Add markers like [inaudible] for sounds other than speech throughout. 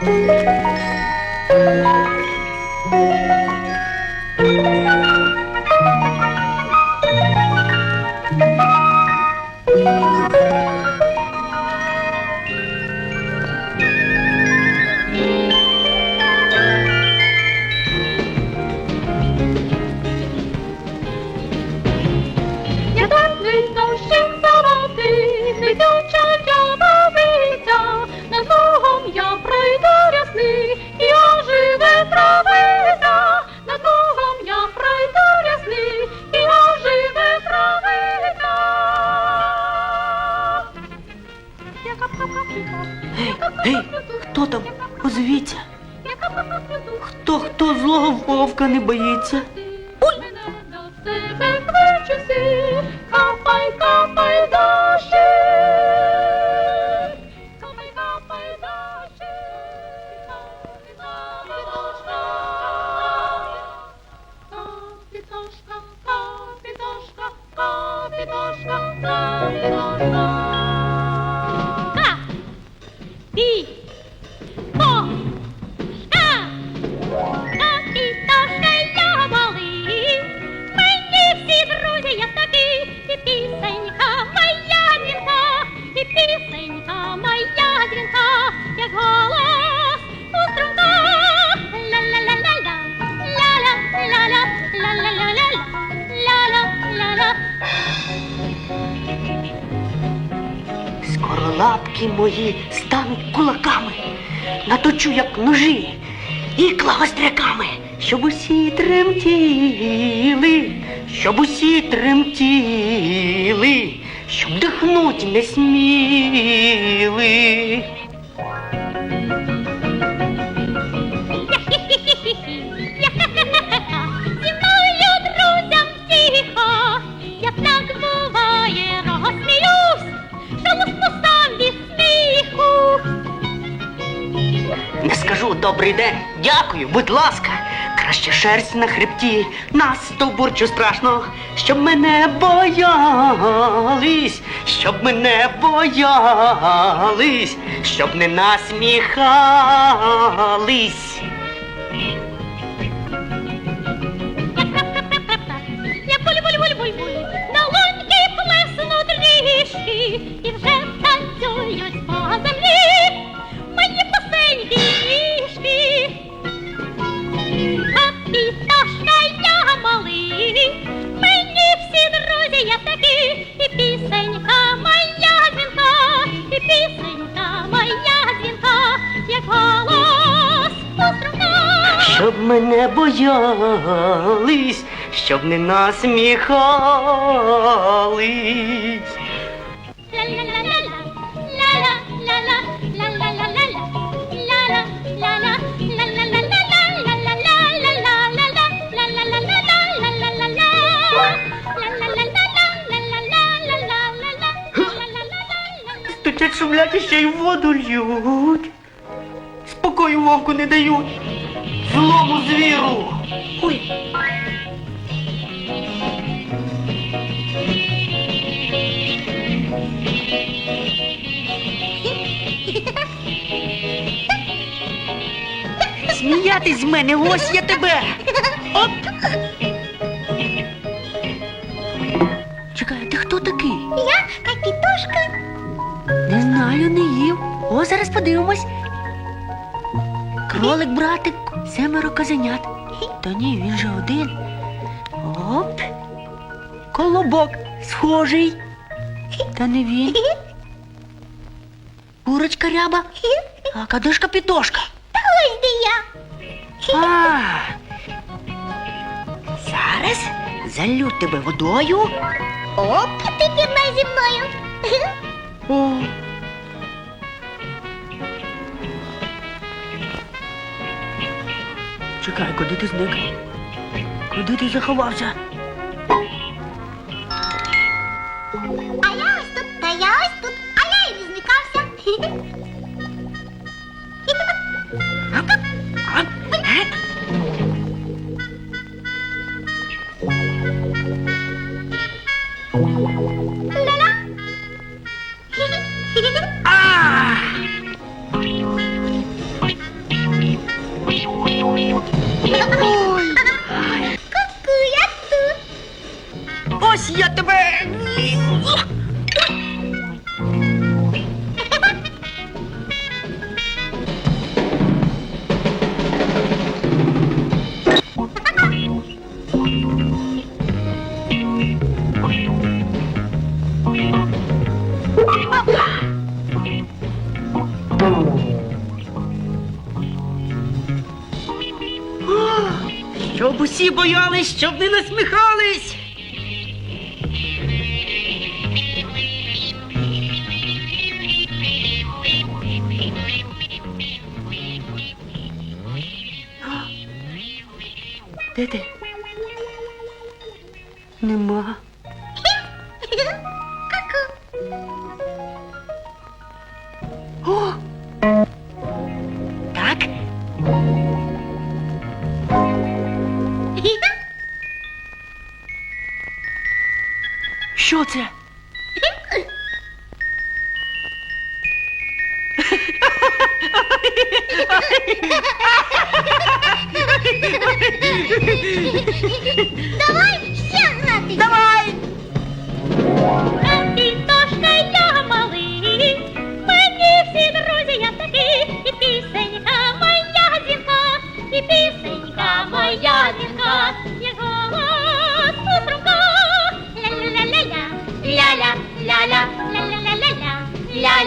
Thank you. Озвіться. Хто хто злого вовка не боїться? Дощка. Капітошка, капітошка, капітошка, капітошка. Лапки мої стануть кулаками, наточу, як ножі, ікла гостряками, щоб усі тремтіли, щоб усі тремтіли, щоб дихнуть не сміли. Добрий день, дякую, будь ласка. Краще шерсть на хребті, на стовбурчу страшно, щоб мене боялись, щоб мене боялись, щоб не насміхались. Я буль-буль-буль-буль-буль, на лунки плесну трішки, і вже танцюють мене боялись, щоб не насміхались. Стучать, шумлять ще й воду льють. Спокою вовку не дають. Злому звіру. Ой. Сміятись з мене, ось я тебе. Оп. Чекай, ти хто такий? Я капітошка. Не знаю, не їв. О, зараз подивимось. Кролик, братик, семеро козенят. Та ні, він же один. Оп. Колобок схожий. Та не він. Курочка ряба. А кадушка пітошка. Ось де я. А. Зараз залю тебе водою. Оп, ти пірнай зі мною. О. Чекай, куди ти зник? Куди ти заховався? Усі боялись, щоб не насміхались. Де ти? Нема. [laughs] що це? Давай ще грати. Давай!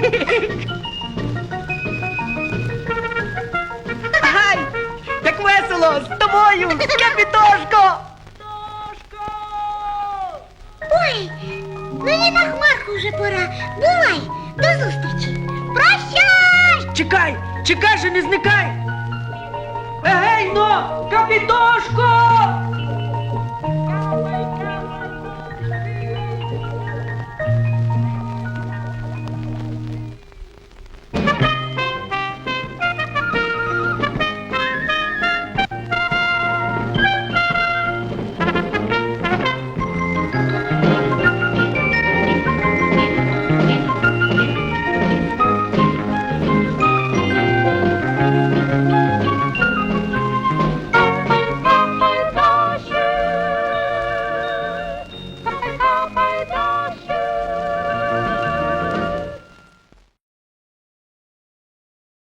Доганяй! Ай, як весело з тобою, капітошко! Ой, мені на хмарку вже пора. Бувай, до зустрічі. Прощай! Чекай, чекай же, не зникай! Егей, но, капітошко!